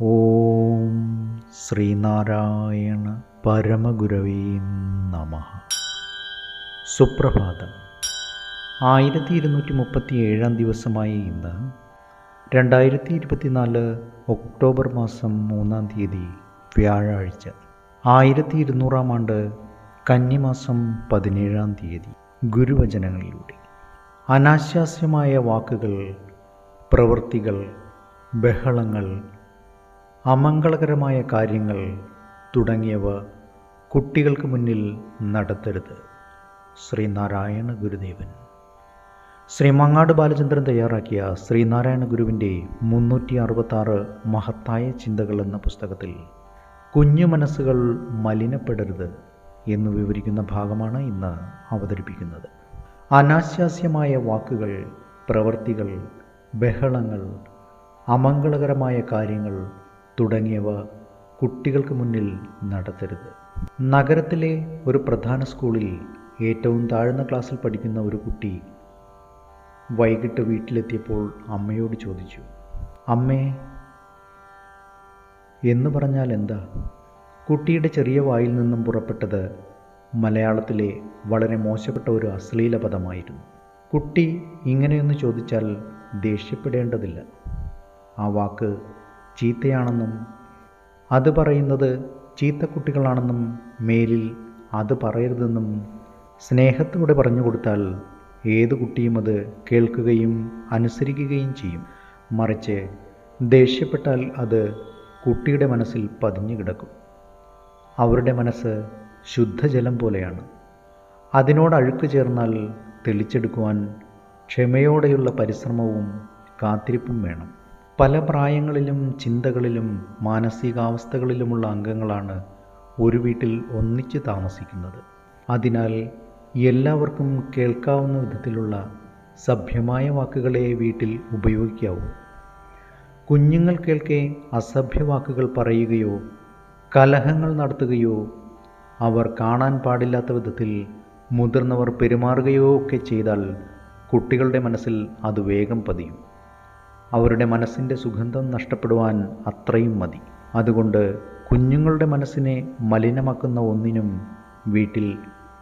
ഓം ശ്രീനാരായണ പരമഗുരവേ നമ. സുപ്രഭാതം. ആയിരത്തി ഇരുന്നൂറ്റി മുപ്പത്തി ഏഴാം ദിവസമായ ഇന്ന് രണ്ടായിരത്തി ഇരുപത്തിനാല് ഒക്ടോബർ മാസം മൂന്നാം തീയതി വ്യാഴാഴ്ച ആയിരത്തി ഇരുന്നൂറാം ആണ്ട് കന്നിമാസം പതിനേഴാം തീയതി ഗുരുവചനങ്ങളിലൂടെ. അനാശാസ്യമായ വാക്കുകൾ പ്രവൃത്തികൾ ബഹളങ്ങൾ അമംഗളകരമായ കാര്യങ്ങൾ തുടങ്ങിയവ കുട്ടികൾക്ക് മുന്നിൽ നടത്തരുത്. ശ്രീനാരായണ ഗുരുദേവൻ. ശ്രീ മങ്ങാട് ബാലചന്ദ്രൻ തയ്യാറാക്കിയ ശ്രീനാരായണ ഗുരുവിന്റെ മുന്നൂറ്റി അറുപത്താറ് മഹത്തായ ചിന്തകൾ എന്ന പുസ്തകത്തിൽ കുഞ്ഞു മനസ്സുകൾ മലിനപ്പെടരുത് എന്ന് വിവരിക്കുന്ന ഭാഗമാണ് ഇന്ന് അവതരിപ്പിക്കുന്നത്. അനാശാസ്യമായ വാക്കുകൾ പ്രവൃത്തികൾ ബഹളങ്ങൾ അമംഗളകരമായ കാര്യങ്ങൾ തുടങ്ങിയവ കുട്ടികൾക്ക് മുന്നിൽ നടത്തരുത്. നഗരത്തിലെ ഒരു പ്രധാന സ്കൂളിൽ ഏറ്റവും താഴ്ന്ന ക്ലാസ്സിൽ പഠിക്കുന്ന ഒരു കുട്ടി വൈകിട്ട് വീട്ടിലെത്തിയപ്പോൾ അമ്മയോട് ചോദിച്ചു അമ്മേ എന്ന് പറഞ്ഞാൽ എന്താ? കുട്ടിയുടെ ചെറിയ വായിൽ നിന്നും പുറപ്പെട്ടത് മലയാളത്തിലെ വളരെ മോശപ്പെട്ട ഒരു അശ്ലീല പദമായിരുന്നു. കുട്ടി ഇങ്ങനെയൊന്ന് ചോദിച്ചാൽ ദേഷ്യപ്പെടേണ്ടതില്ല. ആ വാക്ക് ചീത്തയാണെന്നും അത് പറയുന്നത് ചീത്ത കുട്ടികളാണെന്നും മേലിൽ അത് പറയരുതെന്നും സ്നേഹത്തോടെ പറഞ്ഞു കൊടുത്താൽ ഏത് കുട്ടിയും അത് കേൾക്കുകയും അനുസരിക്കുകയും ചെയ്യും. മറിച്ച് ദേഷ്യപ്പെട്ടാൽ അത് കുട്ടിയുടെ മനസ്സിൽ പതിഞ്ഞു കിടക്കും. അവരുടെ മനസ്സ് ശുദ്ധജലം പോലെയാണ്. അതിനോട് അഴുക്ക് ചേർന്നാൽ തെളിച്ചെടുക്കുവാൻ ക്ഷമയോടെയുള്ള പരിശ്രമവും കാത്തിരിപ്പും വേണം. പല പ്രായങ്ങളിലും ചിന്തകളിലും മാനസികാവസ്ഥകളിലുമുള്ള അംഗങ്ങളാണ് ഒരു വീട്ടിൽ ഒന്നിച്ച് താമസിക്കുന്നത്. അതിനാൽ എല്ലാവർക്കും കേൾക്കാവുന്ന വിധത്തിലുള്ള സഭ്യമായ വാക്കുകളെ വീട്ടിൽ ഉപയോഗിക്കാവൂ. കുഞ്ഞുങ്ങൾ കേൾക്കെ അസഭ്യ വാക്കുകൾ പറയുകയോ കലഹങ്ങൾ നടത്തുകയോ അവർ കാണാൻ പാടില്ലാത്ത വിധത്തിൽ മുതിർന്നവർ പെരുമാറുകയോ ഒക്കെ ചെയ്താൽ കുട്ടികളുടെ മനസ്സിൽ അത് വേഗം പതിയും. അവരുടെ മനസ്സിന്റെ സുഗന്ധം നഷ്ടപ്പെടുവാൻ അത്രയും മതി. അതുകൊണ്ട് കുഞ്ഞുങ്ങളുടെ മനസ്സിനെ മലിനമാക്കുന്ന ഒന്നിനും വീട്ടിൽ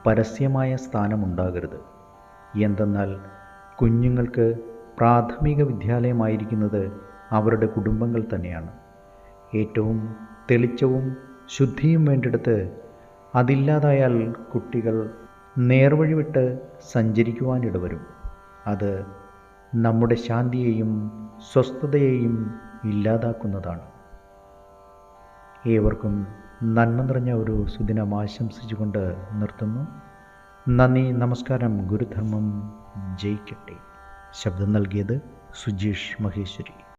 പരസ്യമായ സ്ഥാനമുണ്ടാകരുത്. എന്തെന്നാൽ കുഞ്ഞുങ്ങൾക്ക് പ്രാഥമിക വിദ്യാലയമായിരിക്കുന്നത് അവരുടെ കുടുംബങ്ങൾ തന്നെയാണ്. ഏറ്റവും തെളിച്ചവും ശുദ്ധിയും വേണ്ടെടുത്ത് അതില്ലാതായാൽ കുട്ടികൾ നേർവഴി വിട്ട് സഞ്ചരിക്കുവാനിടവരും. അത് നമ്മുടെ ശാന്തിയെയും സ്വസ്ഥതയെയും ഇല്ലാതാക്കുന്നതാണ്. ഏവർക്കും നന്മ നിറഞ്ഞ ഒരു സുദിനം ആശംസിച്ചുകൊണ്ട് നിർത്തുന്നു. നന്ദി നമസ്കാരം ഗുരുധർമ്മം ജയിക്കട്ടെ. ശബ്ദം നൽകിയത് സുജീഷ് മഹേശ്വരി.